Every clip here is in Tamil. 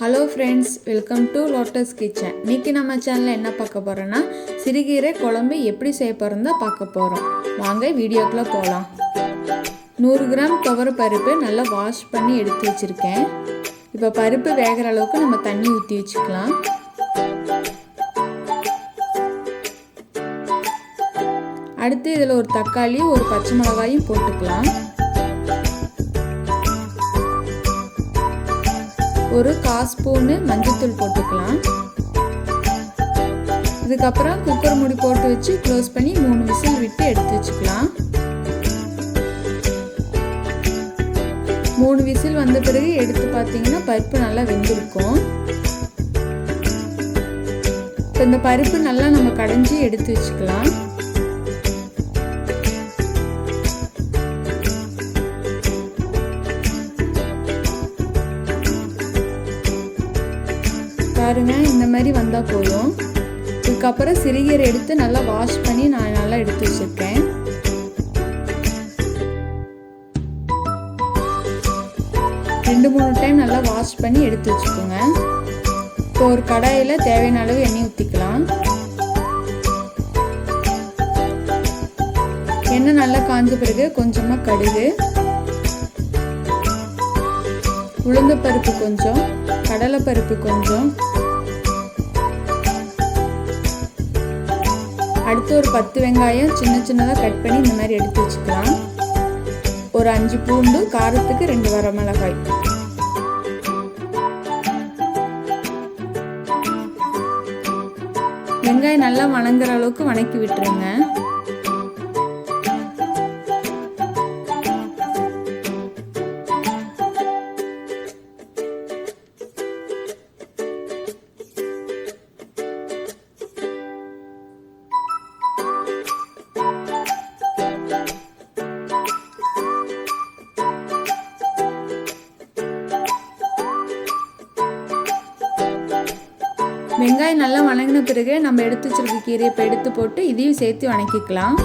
Hello friends welcome to Lotus Kitchen இன்றைக்கி நம்ம சேனலில் என்ன பார்க்க போகிறோன்னா சிறுகீரை குழம்பு எப்படி செய்ய போகிறோம் பார்க்க போகிறோம் வாங்க வீடியோக்குள்ளே போகலாம் நூறு கிராம் துவர பருப்பு நல்லா வாஷ் பண்ணி எடுத்து வச்சுருக்கேன். இப்போ பருப்பு வேகிற அளவுக்கு நம்ம தண்ணி ஊற்றி வச்சுக்கலாம். அடுத்து இதில் ஒரு தக்காளி ஒரு பச்சை மிளகாயும் போட்டுக்கலாம். ஒரு கால் ஸ்பூனு மஞ்சத்தூள் போட்டுக்கலாம். இதுக்கப்புறம் குக்கர் மூடி போட்டு வச்சு க்ளோஸ் பண்ணி மூணு விசில் விட்டு எடுத்து வச்சுக்கலாம். மூணு விசில் வந்த பிறகு எடுத்து பார்த்தீங்கன்னா பருப்பு நல்லா வெந்திருக்கும். இப்போ இந்த பருப்பு நல்லா நம்ம கடைஞ்சி எடுத்து வச்சுக்கலாம். பாருங்க இந்த மாதிரி வந்தால் போதும். இதுக்கப்புறம் சிறுகீரை எடுத்து நல்லா வாஷ் பண்ணி நான் நல்லா எடுத்து வச்சுருக்கேன். ரெண்டு மூணு டைம் நல்லா வாஷ் பண்ணி எடுத்து வச்சுக்கோங்க. இப்போ ஒரு கடாயில் தேவையான அளவு எண்ணெய் ஊற்றிக்கலாம் எண்ணெய் நல்லா காஞ்ச பிறகு கொஞ்சமாக கடுகு. உளுந்தப்பருப்பு கொஞ்சம் கடலை பருப்பு கொஞ்சம். அடுத்து ஒரு பத்து வெங்காயம் சின்ன சின்னதாக கட் பண்ணி இந்த மாதிரி எடுத்து வச்சுக்கலாம். ஒரு அஞ்சு பூண்டு காரத்துக்கு ரெண்டு வரமிளகாய் வெங்காயம் நல்லா வணங்குற அளவுக்கு வணக்கி விட்டுருங்க. வெங்காயம் நல்லா வணங்கின பிறகு நம்ம எடுத்து வச்சிருக்க கீரையை இப்போ எடுத்து போட்டு இதையும் சேர்த்து வணக்கிக்கலாம்.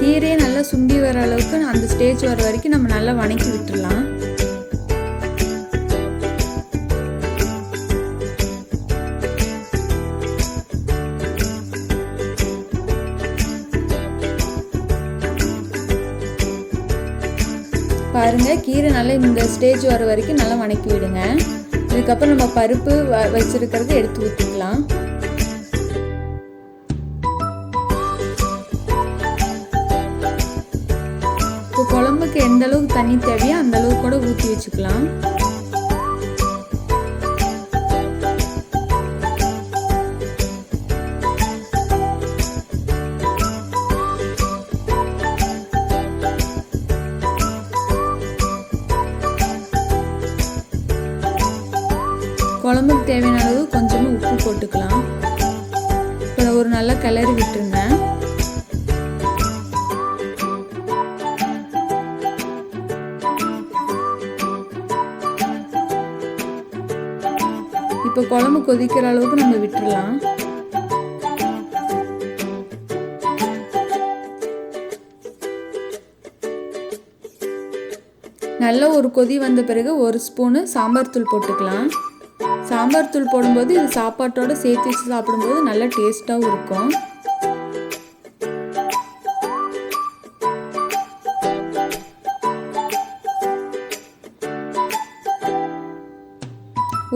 கீரையை நல்லா சுண்டி வர அளவுக்கு அந்த ஸ்டேஜ் வர வரைக்கும் நம்ம நல்லா வணக்கி விட்டுடலாம் பாருங்க கீரை நல்லா இந்த ஸ்டேஜ் வர வரைக்கும் நல்லா வணக்கி விடுங்க. இதுக்கப்புறம் நம்ம பருப்பு வ வச்சுருக்கிறத எடுத்து ஊற்றிக்கலாம் இப்போ குழம்புக்கு எந்த அளவுக்கு தண்ணி தேவையோ அந்த அளவுக்கு கூட ஊற்றி வச்சுக்கலாம். குழம்புக்கு தேவையான அளவு கொஞ்சமாக உப்பு போட்டுக்கலாம். இப்போ ஒரு நல்லா கிளறி விட்டுருங்க இப்போ குழம்பு கொதிக்கிற அளவுக்கு நம்ம விட்டுடலாம் நல்ல ஒரு கொதி வந்த பிறகு ஒரு ஸ்பூனு சாம்பார் தூள் போட்டுக்கலாம். சாம்பார் தூள் போடும்போது இது சாப்பாட்டோட சேர்த்து வச்சு சாப்பிடும்போது நல்லா டேஸ்ட்டாகவும் இருக்கும்.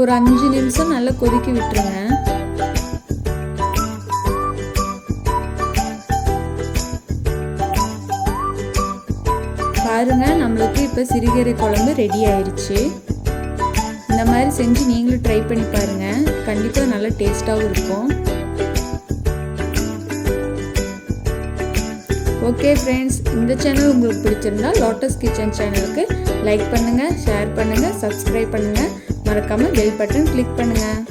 ஒரு அஞ்சு நிமிஷம் நல்லா கொதிக்க விட்டுருங்க. பாருங்க நம்மளுக்கு இப்போ சிறுகீரை குழம்பு ரெடி ஆயிடுச்சு இந்த மாதிரி செஞ்சு நீங்களும் ட்ரை பண்ணி பாருங்கள் கண்டிப்பாக நல்லா டேஸ்ட்டாகவும் இருக்கும். ஓகே ஃப்ரெண்ட்ஸ் இந்த சேனல் உங்களுக்கு பிடிச்சிருந்தா லோட்டஸ் கிச்சன் சேனலுக்கு லைக் பண்ணுங்கள் ஷேர் பண்ணுங்கள் சப்ஸ்கிரைப் பண்ணுங்கள் மறக்காமல் பெல் பட்டன் கிளிக் பண்ணுங்கள்